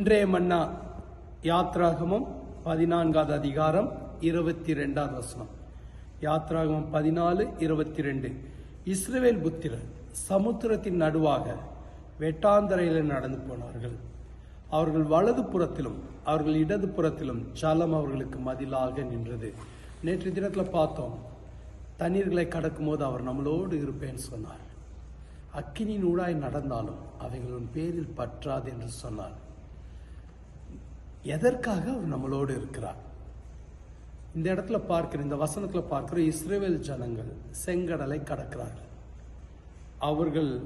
இன்றைய மன்னா யாத்ராகமம் பதினான்காவது அதிகாரம் இருபத்தி ரெண்டாவது வசனம். யாத்ராகமம் பதினாலு இருபத்தி ரெண்டு இஸ்ரேல் புத்திரர் சமுத்திரத்தின் நடுவாக வெட்டாந்தரையில் நடந்து போனார்கள். அவர்கள் வலது புறத்திலும் அவர்கள் இடது புறத்திலும் ஜலம் அவர்களுக்கு மதிலாக நின்றது. நேற்று தினத்தில் பார்த்தோம். தண்ணீர்களை கடக்கும் போது அவர் நம்மளோடு இருப்பேன்னு சொன்னார். அக்கினியின் ஊடாய் நடந்தாலும் அவைகளின் பேரில் பற்றாது என்று சொன்னார். எதற்காக அவர் நம்மளோடு இருக்கிறார்? இந்த இடத்துல பார்க்கிற இந்த வசனத்தில் பார்க்கிற இஸ்ரேவேல் ஜனங்கள் செங்கடலை கடக்கிறார்கள். அவர்கள்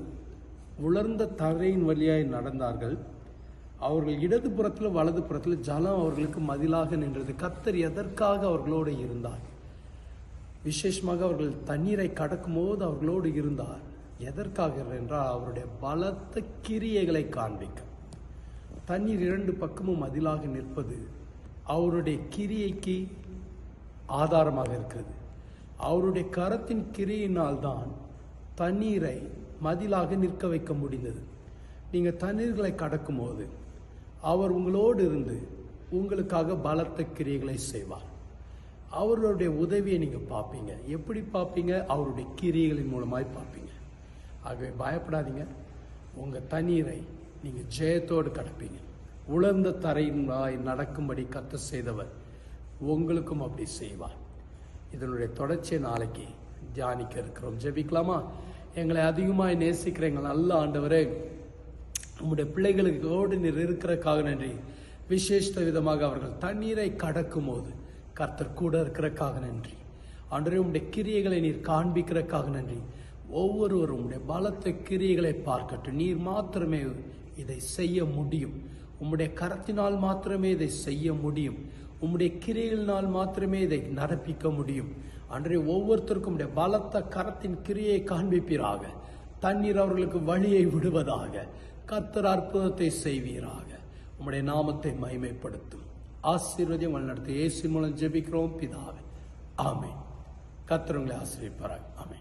உலர்ந்த தரையின் வழியாய் நடந்தார்கள். அவர்கள் இடது புறத்தில் வலது புறத்தில் ஜலம் அவர்களுக்கு மதிலாக நின்றது. கத்தர் எதற்காக அவர்களோடு இருந்தார்? விசேஷமாக அவர்கள் தண்ணீரை கடக்கும் போது அவர்களோடு இருந்தார். எதற்காக என்றால் அவருடைய பலத்த கிரியைகளை காண்பிக்க. தண்ணீர் இரண்டு பக்கமும் மதிலாக நிற்பது அவருடைய கிரியைக்கு ஆதாரமாக இருக்கிறது. அவருடைய கரத்தின் கிரியினால் தான் தண்ணீரை மதிலாக நிற்க வைக்க முடிந்தது. நீங்கள் தண்ணீர்களை கடக்கும் போது அவர் உங்களோடு இருந்து உங்களுக்காக பலத்த கிரியைகளை செய்வார். அவர்களுடைய உதவியை நீங்கள் பார்ப்பீங்க. எப்படி பார்ப்பீங்க? அவருடைய கிரியைகளின் மூலமாய் பார்ப்பீங்க. ஆகவே பயப்படாதீங்க. உங்கள் தண்ணீரை நீங்கள் ஜெயத்தோடு கடப்பீங்க. உலர்ந்த தரையினாய் நடக்கும்படி கத்த செய்தவர் உங்களுக்கும் அப்படி செய்வார். இதனுடைய தொடர்ச்சியை நாளைக்கு தியானிக்க இருக்கிறோம். ஜெபிக்கலாமா? எங்களை அதிகமாக நேசிக்கிற எங்கள் நல்ல ஆண்டவரே நம்முடைய பிள்ளைகளுக்கு ஓடு நீர் இருக்கிறக்காக நன்றி. விசேஷ விதமாக அவர்கள் தண்ணீரை கடக்கும் போது கர்த்தர் கூட இருக்கிறக்காக நன்றி. அன்றே உம்முடைய கிரியைகளை நீர் காண்பிக்கிறக்காக நன்றி. ஒவ்வொருவரும் உடைய பலத்த கிரியைகளை பார்க்கட்டும். நீர் மாத்திரமே இதை செய்ய முடியும். உம்முடைய கரத்தினால் மாத்திரமே இதை செய்ய முடியும். உம்முடைய கிரியைகளினால் மாத்திரமே இதை நடப்பிக்க முடியும். அன்றே ஒவ்வொருத்தருக்கும் உடைய பலத்த கரத்தின் கிரியை காண்பிப்பீராக. தண்ணீர் அவர்களுக்கு வழியை விடுவதாக. கர்த்தர் அற்புதத்தை செய்வீராக. உம்முடைய நாமத்தை மகிமைப்படுத்தும். ஆசீர்வதியம் வழிநடத்த இயேசு மூலம் ஜெபிக்கிறோம். பிதாவே. ஆமை கர்த்தர் உங்களை ஆசீர்வதிப்பாராக. ஆமை